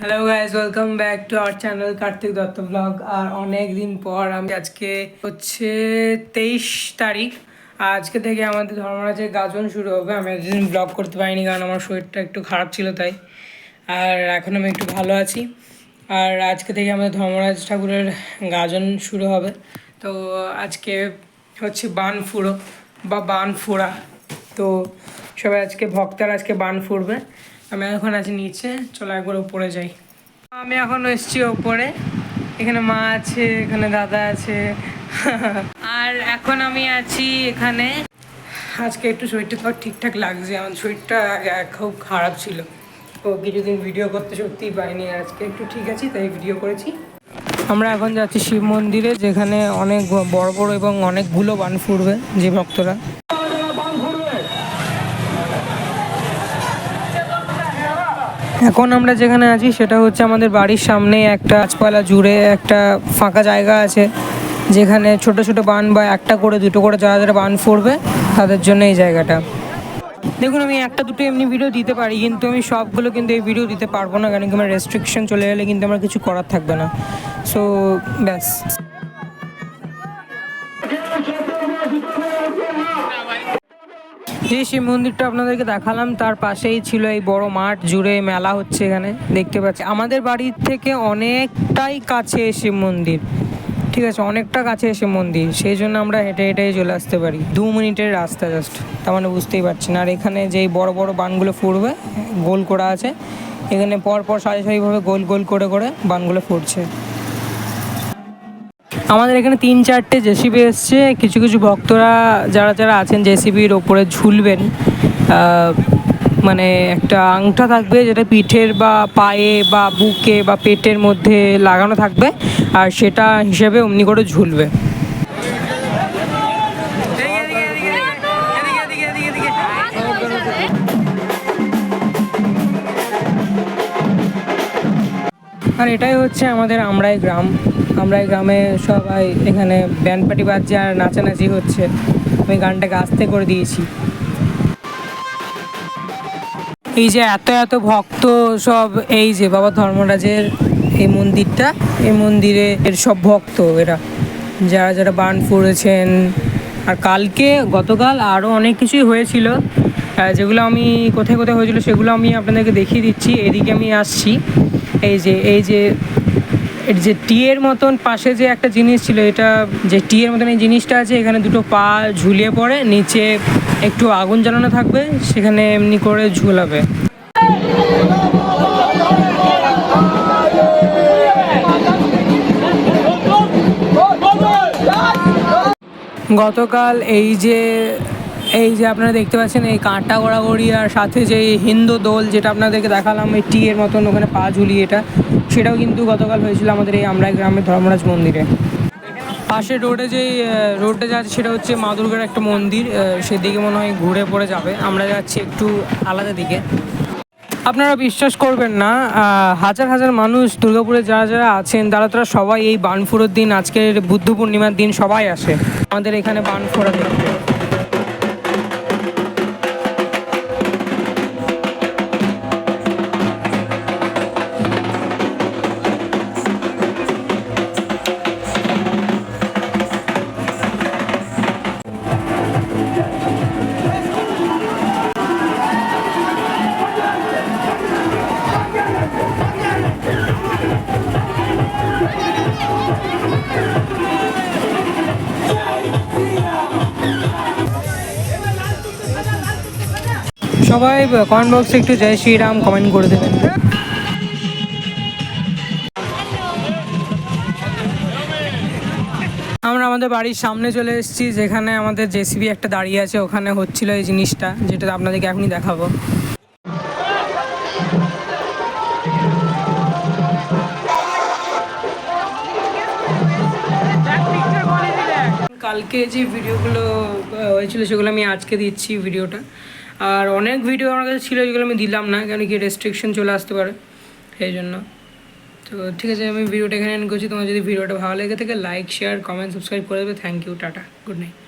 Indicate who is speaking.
Speaker 1: Hello guys welcome back to our channel Kartik Dutta blog আর অনেক দিন পর আমি আজকে হচ্ছে তেইশ তারিখ। আজকে থেকে আমাদের ধর্মরাজের গাজন শুরু হবে। আমি একদিন ব্লগ করতে পারিনি কারণ আমার শরীরটা একটু খারাপ ছিল তাই। আর এখন আমি একটু ভালো আছি। আর আজকে থেকে আমাদের ধর্মরাজ ঠাকুরের গাজন শুরু হবে। তো আজকে হচ্ছে বান ফুড়ো বা বান ফোড়া তো সবাই আজকে ভক্তরা আজকে বান ফুড়বে। আমি এখন আছি নিচে, চলো একবার উপরে যাই। আমি এখন এসেছি ওপরে। এখানে মা আছে, এখানে দাদা আছে। আর এখন আমি আছি এখানে। আজকে একটু শরীরটা তো ঠিকঠাক লাগছে, আমার শরীরটা খুব খারাপ ছিল। তো কিছুদিন ভিডিও করতে সত্যিই পাইনি আজকে একটু ঠিক আছি, তাই ভিডিও করেছি। আমরা এখন যাচ্ছি শিব মন্দিরে, যেখানে অনেক বড় বড় এবং অনেকগুলো বান ফুটবে যে ভক্তরা। এখন আমরা যেখানে আছি সেটা হচ্ছে আমাদের বাড়ির সামনে একটা গাছপালা জুড়ে একটা ফাঁকা জায়গা আছে, যেখানে ছোট ছোট বান বা একটা করে, দুটো করে, যারা যারা বান ফুটবে তাদের জন্য এই জায়গাটা। দেখুন, আমি একটা, দুটো এমনি ভিডিও দিতে পারি, কিন্তু আমি সবগুলো কিন্তু এই ভিডিও দিতে পারব না, কারণ কি আমার রেস্ট্রিকশন চলে গেলে কিন্তু আমার কিছু করার থাকবে না। সো ব্যাস। যে শিব মন্দিরটা আপনাদেরকে দেখালাম। তার পাশেই ছিল এই বড় মাঠ জুড়ে মেলা হচ্ছে এখানে, দেখতে পাচ্ছি। আমাদের বাড়ির থেকে অনেকটাই কাছে শিব মন্দির, ঠিক আছে? অনেকটা কাছে এসে মন্দির, সেই জন্য আমরা হেঁটে হেঁটে চলে আসতে পারি। দু মিনিটের রাস্তা জাস্ট তার মানে বুঝতেই পারছি না আর এখানে যেই বড় বড় বানগুলো ফুটবে, গোল করা আছে, এখানে পর পর সারি সারিভাবে গোল গোল করে করে বানগুলো ফুটছে। আমাদের এখানে তিন চারটে জেসিবি এসছে। কিছু কিছু ভক্তরা যারা যারা আছেন জেসিবির ওপরে ঝুলবেন মানে একটা আংটা থাকবে যেটা পিঠের বা পায়ে বা বুকে বা পেটের মধ্যে লাগানো থাকবে, আর সেটা হিসেবে অমনি করে ঝুলবে। আর এটাই হচ্ছে আমাদের আমরাই গ্রাম। আমরাই গ্রামে সবাই এখানে ব্যান্ড পার্টি বাজছে আর নাচানাচি হচ্ছে। আমি গানটাকে আস্তে করে দিয়েছি। এই যে এত এত ভক্ত সব, এই যে বাবা ধর্মরাজের এই মন্দিরটা, এই মন্দিরে এর সব ভক্ত এরা। যারা যারা বান ফুড়েছেন। আর কালকে, গতকাল আরও অনেক কিছুই হয়েছিল। যেগুলো আমি, কোথায় কোথায় হয়েছিল সেগুলো আমি আপনাদেরকে দেখিয়ে দিচ্ছি। এদিকে আমি আসছি। এই যে এই যে এর যে টিয়ের মতন পাশে যে একটা জিনিস ছিল, এটা যে টিয়ের মতন এই জিনিসটা আছে, এখানে দুটো পা ঝুলিয়ে পড়ে, নিচে একটু আগুন জ্বালানো থাকবে, সেখানে এমনি করে ঝুলাবে। গতকাল এই যে এই যে আপনারা দেখতে পাচ্ছেন, এই কাঁটা গড়াগড়ি আর সাথে যে হিন্দু দোল যেটা আপনাদেরকে দেখালাম, এই টিয়ের মতন ওখানে পা ঝুলিয়ে এটা, সেটাও কিন্তু গতকাল হয়েছিল আমাদের এই আমরাই গ্রামের ধর্মরাজ মন্দিরে। পাশে রোডে যে রোডটা যাচ্ছে সেটা হচ্ছে মা দুর্গার একটা মন্দির সেদিকে মনে হয় ঘুরে পড়ে যাবে। আমরা যাচ্ছি একটু আলাদা দিকে। আপনারা বিশ্বাস করবেন না হাজার হাজার মানুষ দুর্গাপুরে যারা যারা আছেন, তারা তারা সবাই এই বানফোড়োর দিন, আজকের বুদ্ধ পূর্ণিমার দিন সবাই আসে। আমাদের এখানে বানফোড়া দেখতে। সবাই কমেন্ট বক্সে একটু জয় শ্রীরাম কমেন্ট করে দেবেন। আমরা আমাদের বাড়ির সামনে চলে এসেছি, যেখানে আমাদের জেসিবি একটা দাঁড়িয়ে আছে, ওখানে হচ্ছিল এই জিনিসটা, যেটা আপনাদেরকে এখনই দেখাবো। কালকে যে ভিডিওগুলো হয়েছিল, সেগুলো আমি আজকে দিচ্ছি ভিডিওটা আর অনেক ভিডিও আমার কাছে ছিল, যেগুলো আমি দিলাম না, কেন কি রেস্ট্রিকশন চলে আসতে পারে, সেই জন্য। তো ঠিক আছে, আমি ভিডিওটা এখানে এন্ড করছি। তোমার যদি ভিডিওটা ভালো লেগে থাকে লাইক শেয়ার কমেন্ট সাবস্ক্রাইব করে দেবে। Thank you tata good night